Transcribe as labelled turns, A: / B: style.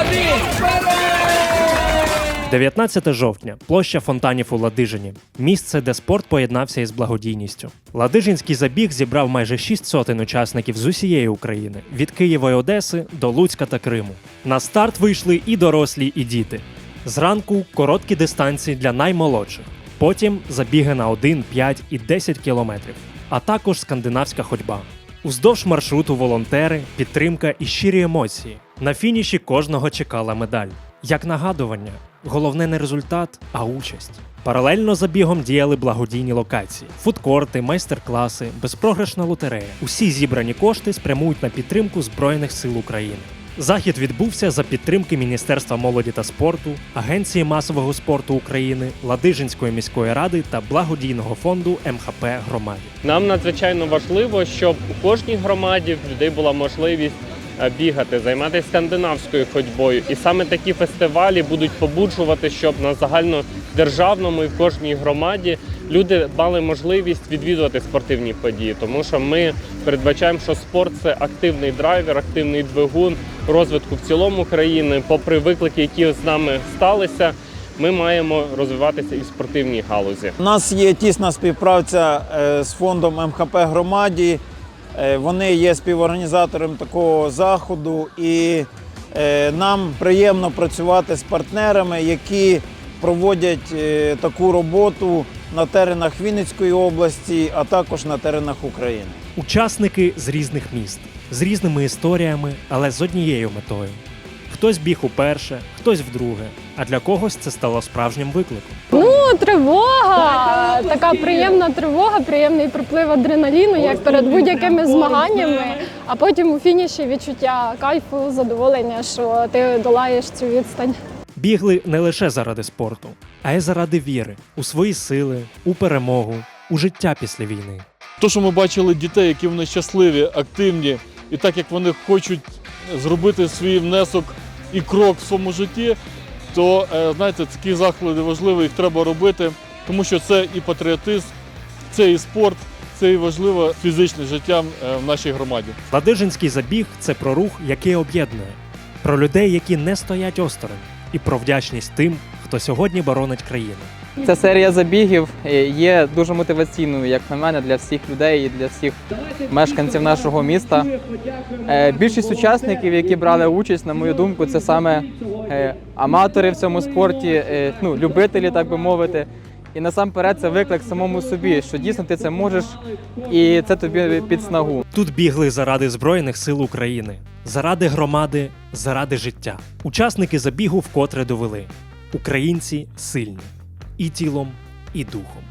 A: один, вперед!
B: 19 жовтня, площа фонтанів у Ладижині. Місце, де спорт поєднався із благодійністю. Ладижинський забіг зібрав майже 6 сотень учасників з усієї України від Києва і Одеси до Луцька та Криму. На старт вийшли і дорослі, і діти. Зранку короткі дистанції для наймолодших. Потім забіги на 1, 5 і 10 кілометрів, а також скандинавська ходьба. Уздовж маршруту волонтери, підтримка і щирі емоції. На фініші кожного чекала медаль. Як нагадування, головне не результат, а участь. Паралельно за бігом діяли благодійні локації: фудкорти, майстер-класи, безпрограшна лотерея. Усі зібрані кошти спрямують на підтримку Збройних сил України. Захід відбувся за підтримки Міністерства молоді та спорту, Агенції масового спорту України, Ладижинської міської ради та благодійного фонду МХП громаді.
C: Нам надзвичайно важливо, щоб у кожній громаді в людей була можливість е, бігати, займатися скандинавською ходьбою. І саме такі фестивалі будуть побуджувати, щоб на загальнодержавному і в кожній громаді люди мали можливість відвідувати спортивні події. Тому що ми передбачаємо, що спорт це активний драйвер, активний двигун розвитку в цілому країни. Попри виклики, які з нами сталися, ми маємо розвиватися і в спортивній галузі.
D: У нас є тісна співпраця е, з фондом МХП громаді. Е, Вони є співорганізатором такого заходу, і е, нам приємно працювати з партнерами, які проводять е, таку роботу на теренах Вінницької області, а також на теренах України.
B: Учасники з різних міст, з різними історіями, але з однією метою. Хтось біг уперше, хтось вдруге, а для когось це стало справжнім викликом.
E: Ну, тривога, така приємна тривога, приємний приплив адреналіну, як перед будь-якими змаганнями. А потім у фініші відчуття кайфу, задоволення, що ти долаєш цю відстань.
B: Бігли не лише заради спорту, а й заради віри у свої сили, у перемогу, у життя після війни.
F: То, що ми бачили дітей, які вони щасливі, активні, і так як вони хочуть зробити свій внесок і крок в своєму житті, то е, знаєте, такі заходи важливі, їх треба робити, тому що це і патріотизм, це і спорт, це і важливе фізичне життя е, в нашій громаді.
B: Ладижинський забіг це про рух, який об'єднує, про людей, які не стоять осторонь, і про вдячність тим, хто сьогодні боронить країну.
G: Ця серія забігів е, є дуже мотиваційною, як на мене, для всіх людей і для всіх мешканців нашого міста. Е, Більшість учасників, які брали участь, на мою думку, це саме е, аматори в цьому спорті, ну, любителі, так би мовити. І насамперед це виклик самому собі, що дійсно ти це можеш, і це тобі під снагу.
B: Тут бігли заради Збройних сил України, заради громади, заради життя. Учасники забігу вкотре довели: українці сильні і тілом, і духом.